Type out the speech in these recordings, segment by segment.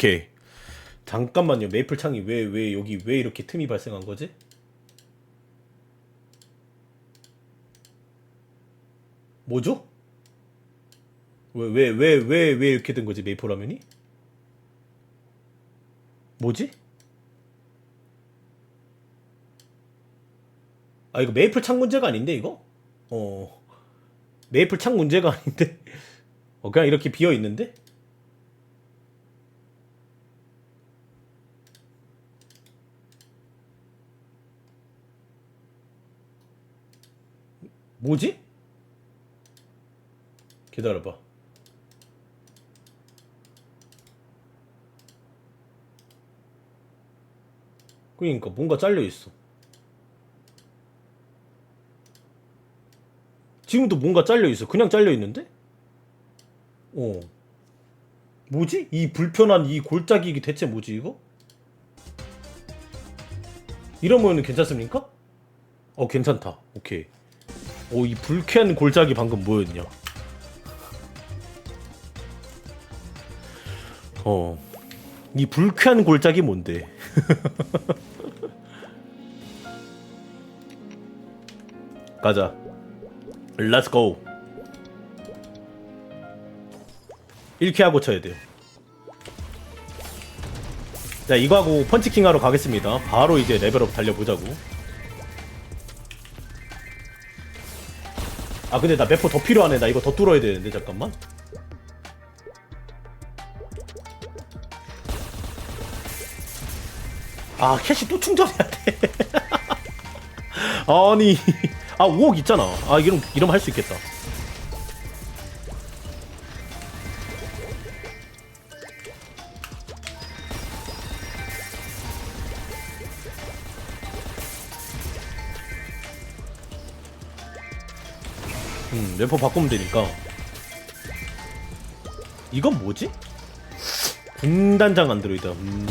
오케이. 잠깐만요. 메이플 창이 왜 왜 여기 왜 이렇게 틈이 발생한 거지? 뭐죠? 왜 왜 왜 왜 왜 이렇게 된 거지 메이플 화면이? 뭐지? 아 이거 메이플 창 문제가 아닌데 이거? 어 메이플 창 문제가 아닌데 어 그냥 이렇게 비어 있는데? 뭐지? 기다려봐. 그러니까 뭔가 잘려 있어. 지금도 뭔가 잘려 있어. 그냥 잘려 있는데? 어. 뭐지? 이 불편한 이 골짜기 이게 대체 뭐지 이거? 이러면 괜찮습니까? 어 괜찮다. 오케이. 오 이 불쾌한 골짜기 방금 뭐였냐? 어. 이 불쾌한 골짜기 뭔데? 가자. Let's go. 1회 하고 쳐야 돼요. 자, 이거 하고 펀치킹 하러 가겠습니다. 바로 이제 레벨업 달려보자고. 아, 근데 나몇포더 필요하네. 나 이거 더 뚫어야 되는데, 잠깐만. 아, 캐시 또 충전해야 돼. 아니, 아, 5억 있잖아. 아, 이러면, 이러면 할 수 있겠다. 래퍼 바꾸면 되니까. 이건 뭐지? 군단장 안드로이드. 음.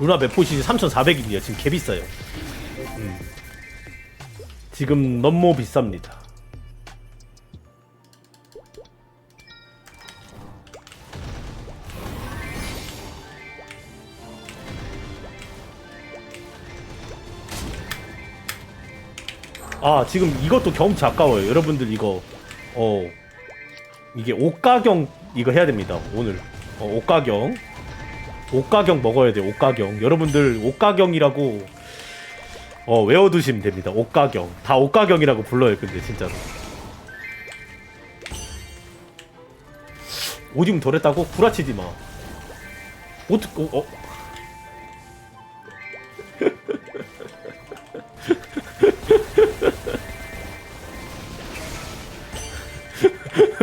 루나 맵포시 3,400입니다. 지금 개 비싸요. 음. 지금 너무 비쌉니다. 아 지금 이것도 경험치 아까워요. 여러분들 이거 어 이게 옷가경 이거 해야 됩니다 오늘. 어, 옷가경. 옷가경 먹어야 돼요 옷가경. 여러분들 옷가경이라고 어 외워두시면 됩니다 옷가경. 다 옷가경이라고 불러요 근데 진짜로. 오줌 덜했다고? 구라치지 마. 어떻게 어, 어.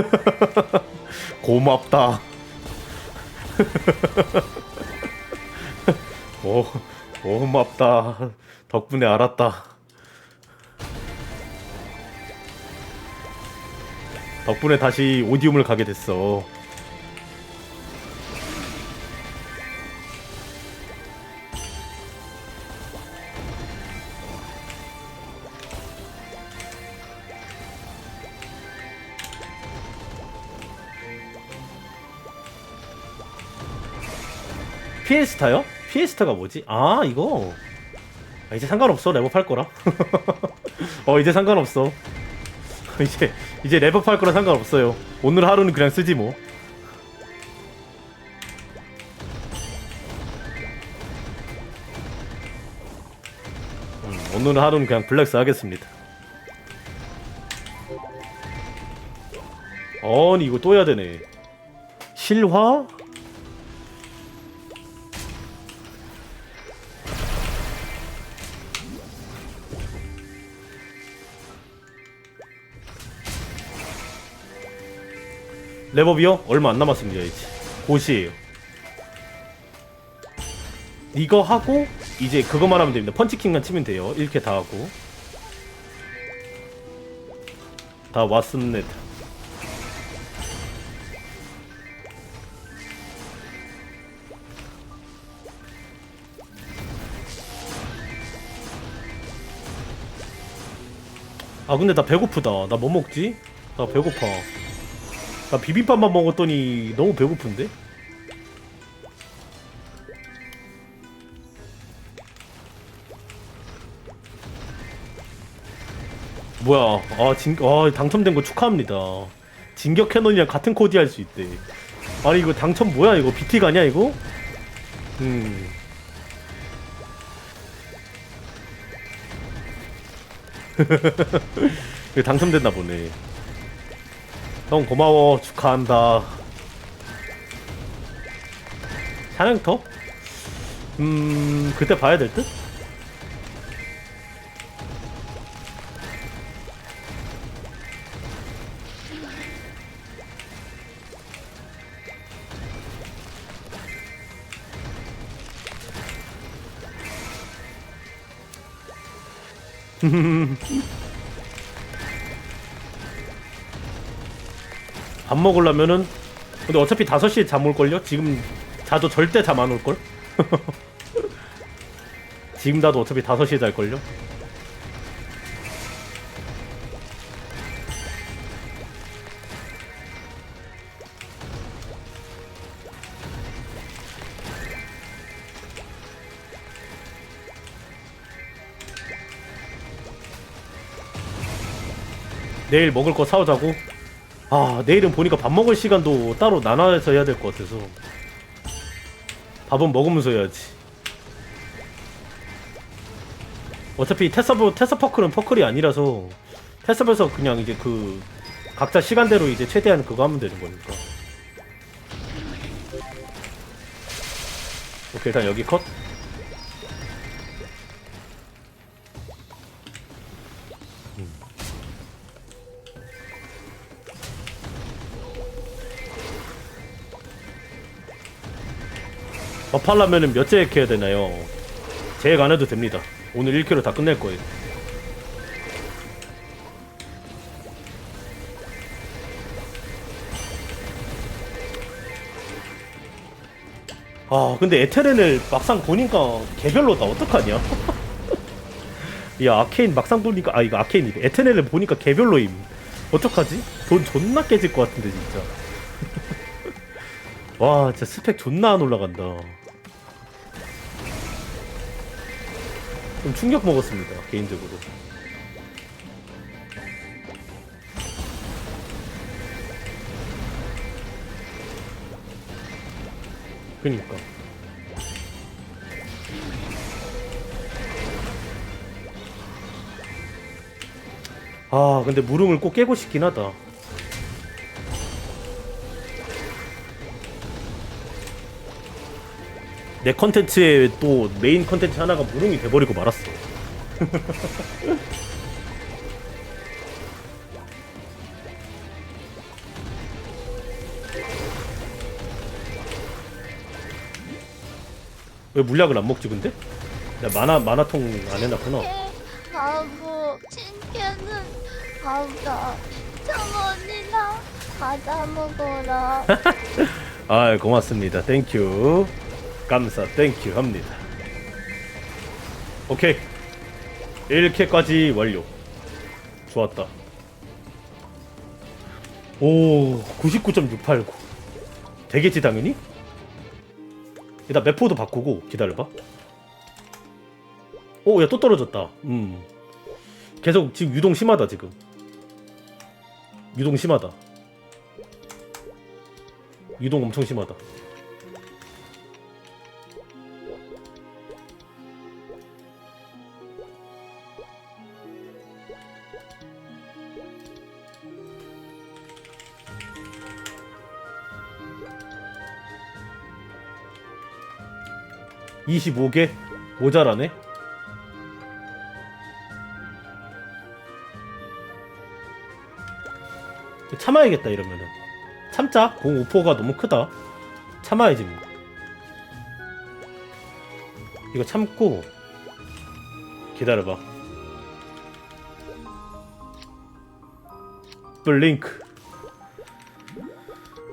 고맙다. 오, 고맙다. 덕분에 알았다. 덕분에 다시 오디움을 가게 됐어. 피에스타요? 피에스타가 뭐지? 아 이거? 아, 이제 상관없어. 할 거라. 어 이제 상관없어. 이제 이제 랩업 할 거라 상관없어요. 오늘 하루는 그냥 쓰지 뭐. 음, 오늘 하루는 그냥 블랙스 하겠습니다. 아니 이거 또 해야 되네. 실화? 랩업이요? 얼마 안 남았습니다 이제. 보시에요. 이거 하고 이제 그거만 하면 됩니다. 펀치킹만 치면 돼요. 이렇게 다 하고. 다 왔습니다. 아 근데 나 배고프다. 나 뭐 먹지? 나 배고파. 나 비빔밥만 먹었더니 너무 배고픈데? 뭐야 아, 진, 아 당첨된 거 축하합니다. 진격 캐논이랑 같은 코디 할 수 있대. 아니 이거 당첨 뭐야 이거? BT가 아니야 이거? 음 당첨됐나 보네 형 고마워 축하한다 사냥터? 음 그때 봐야 될 듯? 밥 먹으려면은 근데 어차피 5시에 잠 올걸요? 지금 자도 절대 잠 안 올걸? 지금 자도 어차피 5시에 잘걸요? 내일 먹을 거 사오자고? 아 내일은 보니까 밥 먹을 시간도 따로 나눠서 해야 될 것 같아서. 밥은 먹으면서 해야지. 어차피 테서브 테서 퍼클은 퍼클이 아니라서 테서브에서 그냥 이제 그 각자 시간대로 이제 최대한 그거 하면 되는 거니까. 오케이 일단 여기 컷 업하려면은 몇 제액 해야 되나요? 제액 안 해도 됩니다. 오늘 1kg 다 끝낼 거예요. 아 근데 에테렌을 막상 보니까 개별로다 어떡하냐? 야 아케인 막상 보니까 아 이거 아케인이래 에테렌을 보니까 개별로임 어떡하지? 돈 존나 깨질 것 같은데 진짜 와 진짜 스펙 존나 안 올라간다 좀 충격 먹었습니다 개인적으로. 그니까. 아 근데 무릉을 꼭 깨고 싶긴 하다 내 컨텐츠에 또 메인 컨텐츠 하나가 무릉이 돼버리고 말았어. 왜 물약을 안 먹지 근데? 나 만화 만화통 안 해놨구나. 바보 친구는 바보다 정원이나 과자 먹어라. 아 고맙습니다. 땡큐 감사 땡큐 합니다. 오케이. 1캐까지 완료. 좋았다. 오 99.689 되겠지 당연히? 일단 매포도 바꾸고 기다려봐. 오 야 또 떨어졌다. 음. 계속 지금 유동 심하다 지금. 유동 심하다. 유동 엄청 심하다 (25개) 모자라네. 참아야겠다 이러면은. 참자. 공 5포가 너무 크다. 참아야지 뭐. 이거 참고 기다려봐. 블링크.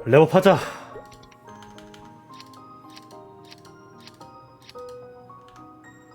레업하자